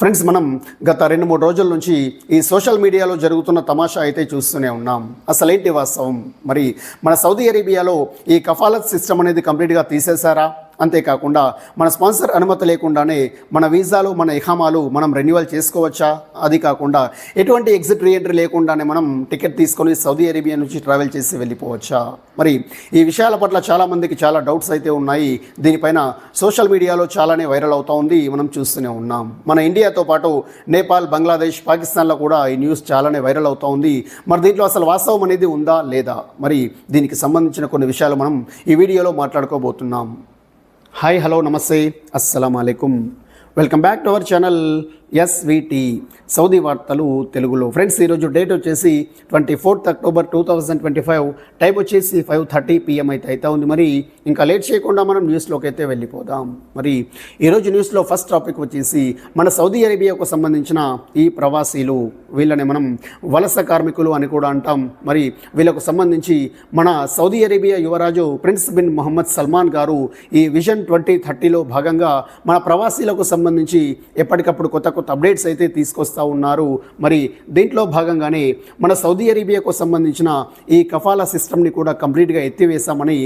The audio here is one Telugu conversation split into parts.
ఫ్రెండ్స్ మనం గత రెండు మూడు రోజుల నుంచి ఈ సోషల్ మీడియాలో జరుగుతున్న తమాషా అయితే చూస్తూనే ఉన్నాం. అసలేంటి వాస్తవం? మరి మన సౌదీ అరేబియాలో ఈ కఫాలత్ సిస్టమ్ అనేది కంప్లీట్గా తీసేశారా? అంతేకాకుండా మన స్పాన్సర్ అనుమతి లేకుండానే మన వీసాలు మన ఇహామాలు మనం రెన్యువల్ చేసుకోవచ్చా? అది కాకుండా ఎటువంటి ఎగ్జిట్ రీఎంట్రీ లేకుండానే మనం టికెట్ తీసుకొని సౌదీ అరేబియా నుంచి ట్రావెల్ చేసి వెళ్ళిపోవచ్చా? మరి ఈ విషయాల పట్ల చాలామందికి చాలా డౌట్స్ అయితే ఉన్నాయి. దీనిపైన సోషల్ మీడియాలో చాలానే వైరల్ అవుతూ ఉంది. మనం చూస్తూనే ఉన్నాం. మన ఇండియాతో పాటు నేపాల్ బంగ్లాదేశ్ పాకిస్తాన్లో కూడా ఈ న్యూస్ చాలానే వైరల్ అవుతూ ఉంది. మరి దీంట్లో అసలు వాస్తవం అనేది ఉందా లేదా? మరి దీనికి సంబంధించిన కొన్ని విషయాలు మనం ఈ వీడియోలో మాట్లాడుకోబోతున్నాం. హాయ్ హలో నమస్తే అస్సలం అయికుం welcome back to our channel SVT. Saudi వార్తలు తెలుగులో. ఫ్రెండ్స్ ఈరోజు డేట్ వచ్చేసి twenty fourth October two thousand twenty five. Time వచ్చేసి ఫైవ్ థర్టీ పిఎం అయితే అయితే ఉంది. మరి ఇంకా లేట్ చేయకుండా మనం న్యూస్లోకి అయితే వెళ్ళిపోదాం. మరి ఈరోజు న్యూస్లో ఫస్ట్ టాపిక్ వచ్చేసి మన సౌదీ అరేబియాకు సంబంధించిన ఈ ప్రవాసీలు. వీళ్ళని మనం వలస కార్మికులు అని కూడా అంటాం. మరి వీళ్ళకు సంబంధించి మన సౌదీ అరేబియా యువరాజు ప్రిన్స్ బిన్ మొహమ్మద్ సల్మాన్ గారు ఈ విజన్ ట్వంటీ థర్టీలో భాగంగా మన ప్రవాసీలకు సంబంధించి ఎప్పటికప్పుడు కొత్త కొత్త అప్డేట్స్ అయితే తీసుకొస్తూ ఉన్నారు. మరి దీంట్లో భాగంగానే మన సౌదీ అరేబియాకు సంబంధించిన ఈ కఫాలా సిస్టమ్ని కూడా కంప్లీట్గా ఎత్తివేశామని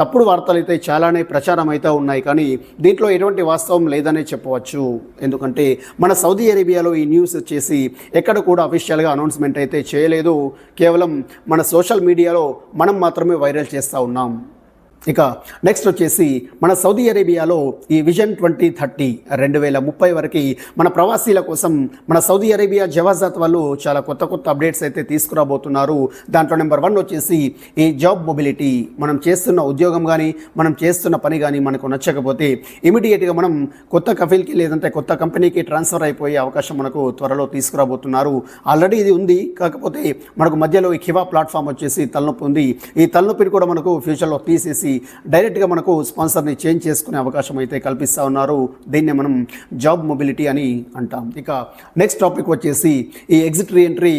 తప్పుడు వార్తలు అయితే చాలానే ప్రచారం అయితే ఉన్నాయి. కానీ దీంట్లో ఎటువంటి వాస్తవం లేదనే చెప్పవచ్చు. ఎందుకంటే మన సౌదీ అరేబియాలో ఈ న్యూస్ వచ్చేసి ఎక్కడ కూడా అఫీషియల్గా అనౌన్స్మెంట్ అయితే చేయలేదు. కేవలం మన సోషల్ మీడియాలో మనం మాత్రమే వైరల్ చేస్తూ ఉన్నాం. ఇక నెక్స్ట్ వచ్చేసి మన సౌదీ అరేబియాలో ఈ విజన్ ట్వంటీ థర్టీ రెండు వేల ముప్పై వరకు మన ప్రవాసీల కోసం మన సౌదీ అరేబియా జవాజాత్ వాళ్ళు చాలా కొత్త కొత్త అప్డేట్స్ అయితే తీసుకురాబోతున్నారు. దాంట్లో నెంబర్ వన్ వచ్చేసి ఈ జాబ్ మొబిలిటీ మనం చేస్తున్న ఉద్యోగం కానీ మనం చేస్తున్న పని కానీ మనకు నచ్చకపోతే ఇమీడియట్గా మనం కొత్త కఫీల్కి లేదంటే కొత్త కంపెనీకి ట్రాన్స్ఫర్ అయిపోయే అవకాశం మనకు త్వరలో తీసుకురాబోతున్నారు. ఆల్రెడీ ఇది ఉంది. కాకపోతే మనకు మధ్యలో ఈ కివా ప్లాట్ఫామ్ వచ్చేసి తలనొప్పి ఉంది. ఈ తలనొప్పిని కూడా మనకు ఫ్యూచర్లో తీసేసి డైరెక్ట్గా మనకు స్పాన్సర్ని చేంజ్ చేసుకునే అవకాశం అయితే కల్పిస్తూ ఉన్నారు. దీన్నే మనం జాబ్ మొబిలిటీ అని అంటాం. ఇక నెక్స్ట్ టాపిక్ వచ్చేసి ఈ ఎగ్జిట్ రీఎంట్రీ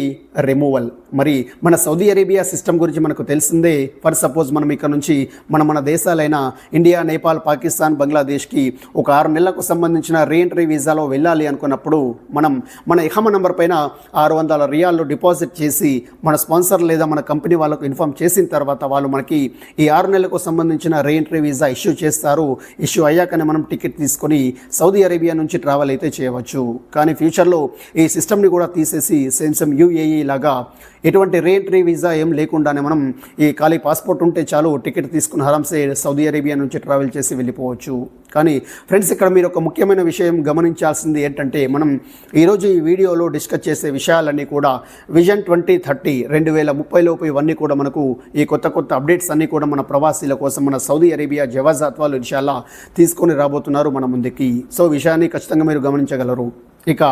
రిమూవల్. మరి మన సౌదీ అరేబియా సిస్టమ్ గురించి మనకు తెలిసిందే. ఫర్ సపోజ్ మనం ఇక్కడ నుంచి మన మన దేశాలైన ఇండియా నేపాల్ పాకిస్తాన్ బంగ్లాదేశ్కి ఒక ఆరు నెలలకు సంబంధించిన రీఎంట్రీ వీసాలో వెళ్ళాలి అనుకున్నప్పుడు మనం మన ఇహమ నంబర్ పైన ఆరు వందల రియాల్లో డిపాజిట్ చేసి మన స్పాన్సర్ లేదా మన కంపెనీ వాళ్ళకు ఇన్ఫామ్ చేసిన తర్వాత వాళ్ళు మనకి ఈ ఆరు నెలలకు సంబంధించిన రీఎంట్రీ వీసా ఇష్యూ చేస్తారు. ఇష్యూ అయ్యాకనే మనం టికెట్ తీసుకొని సౌదీ అరేబియా నుంచి ట్రావెల్ అయితే చేయవచ్చు. కానీ ఫ్యూచర్లో ఈ సిస్టమ్ని కూడా తీసేసి సేమ్సమ్ యూఏఈ లాగా ఎటువంటి రీఎంట్రీ వీసా ఏం లేకుండానే మనం ఈ ఖాళీ పాస్పోర్ట్ ఉంటే చాలు టికెట్ తీసుకుని హరంసే సౌదీ అరేబియా నుంచి ట్రావెల్ చేసి వెళ్ళిపోవచ్చు. కానీ ఫ్రెండ్స్ ఇక్కడ మీరు ఒక ముఖ్యమైన విషయం గమనించాల్సింది ఏంటంటే మనం ఈరోజు ఈ వీడియోలో డిస్కస్ చేసే విషయాలన్నీ కూడా విజన్ ట్వంటీ థర్టీ రెండు వేల ముప్పై లోపు ఇవన్నీ కూడా మనకు ఈ కొత్త కొత్త అప్డేట్స్ అన్నీ కూడా మన ప్రవాసీల కోసం మన సౌదీ అరేబియా జవాజాత్వాలు ఇన్షాల్లా తీసుకొని రాబోతున్నారు మన ముందుకి. సో విషయాన్ని ఖచ్చితంగా మీరు గమనించగలరు. ఇక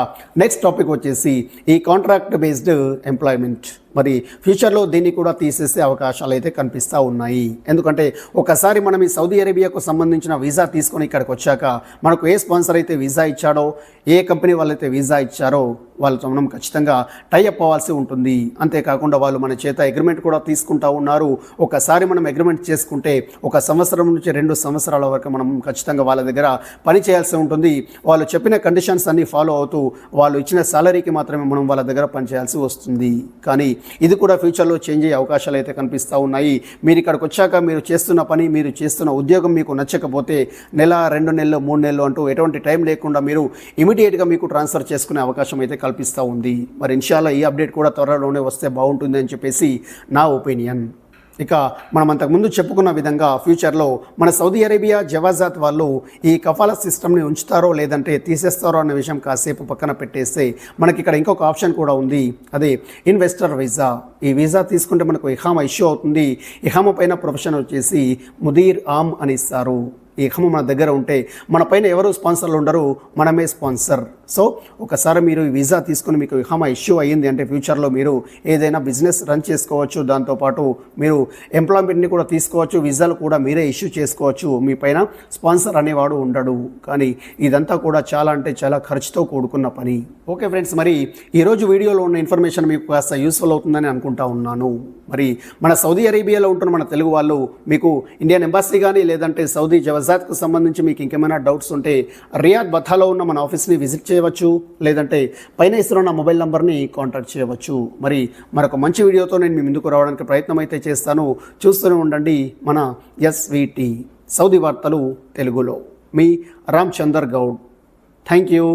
నెక్స్ట్ టాపిక్ వచ్చేసి ఈ కాంట్రాక్ట్ బేస్డ్ ఎంప్లాయ్మెంట్ మరి ఫ్యూచర్లో దీన్ని కూడా తీసేసే అవకాశాలు అయితే కనిపిస్తూ ఉన్నాయి. ఎందుకంటే ఒకసారి మనం ఈ సౌదీ అరేబియాకు సంబంధించిన వీసా తీసుకొని ఇక్కడికి వచ్చాక మనకు ఏ స్పాన్సర్ అయితే వీసా ఇచ్చాడో ఏ కంపెనీ వాళ్ళైతే వీసా ఇచ్చారో వాళ్ళతో మనం ఖచ్చితంగా టైఅప్ అవ్వాల్సి ఉంటుంది. అంతేకాకుండా వాళ్ళు మన చేత అగ్రిమెంట్ కూడా తీసుకుంటా ఉన్నారు. ఒకసారి మనం అగ్రిమెంట్ చేసుకుంటే ఒక సంవత్సరం నుంచి రెండు సంవత్సరాల వరకు మనం ఖచ్చితంగా వాళ్ళ దగ్గర పని చేయాల్సి ఉంటుంది. వాళ్ళు చెప్పిన కండిషన్స్ అన్నీ ఫాలో అవుతూ వాళ్ళు ఇచ్చిన సాలరీకి మాత్రమే మనం వాళ్ళ దగ్గర పనిచేయాల్సి వస్తుంది. కానీ ఇది కూడా ఫ్యూచర్లో చేంజ్ అయ్యే అవకాశాలు అయితే కనిపిస్తూ ఉన్నాయి. మీరు ఇక్కడికి వచ్చాక మీరు చేస్తున్న పని మీరు చేస్తున్న ఉద్యోగం మీకు నచ్చకపోతే నెల రెండు నెలలు మూడు నెలలు అంటూ ఎటువంటి టైం లేకుండా మీరు ఇమీడియట్గా మీకు ట్రాన్స్ఫర్ చేసుకునే అవకాశం అయితే కల్పిస్తూ ఉంది. మరి ఇన్షాల్లో ఈ అప్డేట్ కూడా త్వరలోనే వస్తే బాగుంటుంది అని చెప్పేసి నా ఒపీనియన్. ఇక మనం అంతకుముందు చెప్పుకున్న విధంగా ఫ్యూచర్లో మన సౌదీ అరేబియా జవాజాత్ వాళ్ళు ఈ కఫాలా సిస్టమ్ని ఉంచుతారో లేదంటే తీసేస్తారో అనే విషయం కాసేపు పక్కన పెట్టేస్తే మనకి ఇక్కడ ఇంకొక ఆప్షన్ కూడా ఉంది. అదే ఇన్వెస్టర్ వీసా. ఈ వీసా తీసుకుంటే మనకు ఇహామా ఇష్యూ అవుతుంది. ఇహామా పైన ప్రొఫెషన్ వచ్చేసి ముదీర్ ఆమ్ అని ఇస్తారు. ఈ ఇహమ మన దగ్గర ఉంటే మన పైన ఎవరు స్పాన్సర్లు ఉండరు? మనమే స్పాన్సర్. సో ఒకసారి మీరు వీసా తీసుకుని మీకు ఇహమ ఇష్యూ అయ్యింది అంటే ఫ్యూచర్లో మీరు ఏదైనా బిజినెస్ రన్ చేసుకోవచ్చు దాంతోపాటు మీరు ఎంప్లాయ్మెంట్ని కూడా తీసుకోవచ్చు వీసాలు కూడా మీరే ఇష్యూ చేసుకోవచ్చు మీ పైన స్పాన్సర్ అనేవాడు ఉండడు. కానీ ఇదంతా కూడా చాలా అంటే చాలా ఖర్చుతో కూడుకున్న పని. ఓకే ఫ్రెండ్స్ మరి ఈరోజు వీడియోలో ఉన్న ఇన్ఫర్మేషన్ మీకు కాస్త యూస్ఫుల్ అవుతుందని అనుకుంటా ఉన్నాను. మరి మన సౌదీ అరేబియాలో ఉంటున్న మన తెలుగు వాళ్ళు మీకు ఇండియన్ ఎంబాసీ కానీ లేదంటే సౌదీ జవజాత్కు సంబంధించి మీకు ఇంకేమైనా డౌట్స్ ఉంటే రియాద్ బథాలో ఉన్న మన ఆఫీస్ని విజిట్ చేయవచ్చు లేదంటే పైన ఇస్తున్న మొబైల్ నంబర్ని కాంటాక్ట్ చేయవచ్చు. మరి మరొక మంచి వీడియోతో నేను మీ ముందుకు రావడానికి ప్రయత్నం అయితే చేస్తాను. చూస్తూనే ఉండండి మన ఎస్విటి సౌదీ వార్తలు తెలుగులో. మీ రామ్ చందర్ గౌడ్. Thank you